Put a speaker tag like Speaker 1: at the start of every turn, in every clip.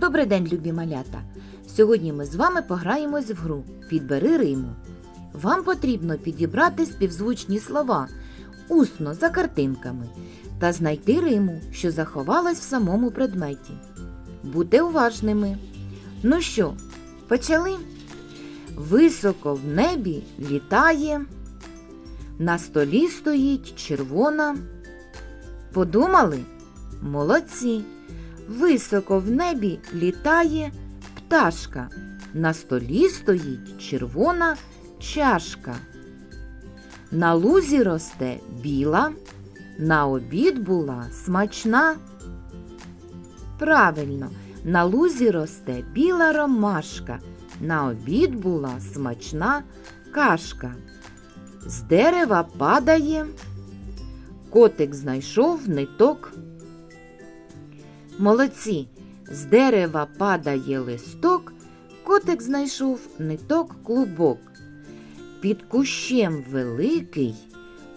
Speaker 1: Добрий день, любі малята! Сьогодні ми з вами пограємось в гру Підбери Риму. Вам потрібно підібрати співзвучні слова усно за картинками та знайти Риму, що заховалась в самому предметі. Будьте уважними. Ну що, почали? Високо в небі літає, на столі стоїть червона. Подумали? Молодці! Високо в небі літає пташка. На столі стоїть червона чашка. На лузі росте біла, на обід була смачна. Правильно, на лузі росте біла ромашка, на обід була смачна кашка. З дерева падає, котик знайшов ниток. Молодці, з дерева падає листок, котик знайшов ниток клубок. Під кущем великий,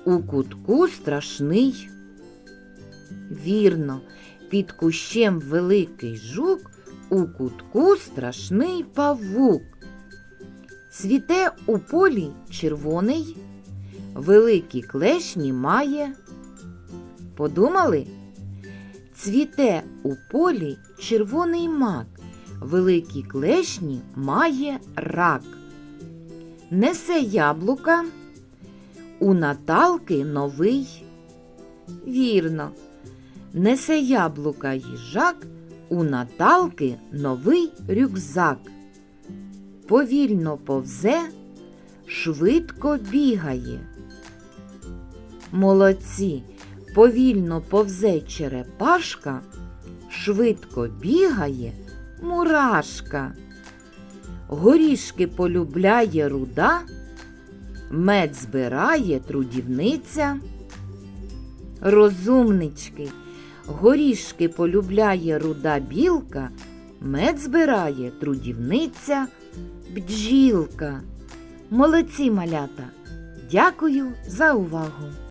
Speaker 1: у кутку страшний. Вірно, під кущем великий жук, у кутку страшний павук. Цвіте у полі червоний, великі клешні має. Подумали? Цвіте у полі червоний мак, великі клешні має рак. Несе яблука, у Наталки новий. Вірно, несе яблука їжак, у Наталки новий рюкзак. Повільно повзе, швидко бігає. Молодці, повільно повзе черепашка, швидко бігає мурашка. Горішки полюбляє руда, мед збирає трудівниця. Розумнички, горішки полюбляє руда білка, мед збирає трудівниця, бджілка. Молодці малята! Дякую за увагу!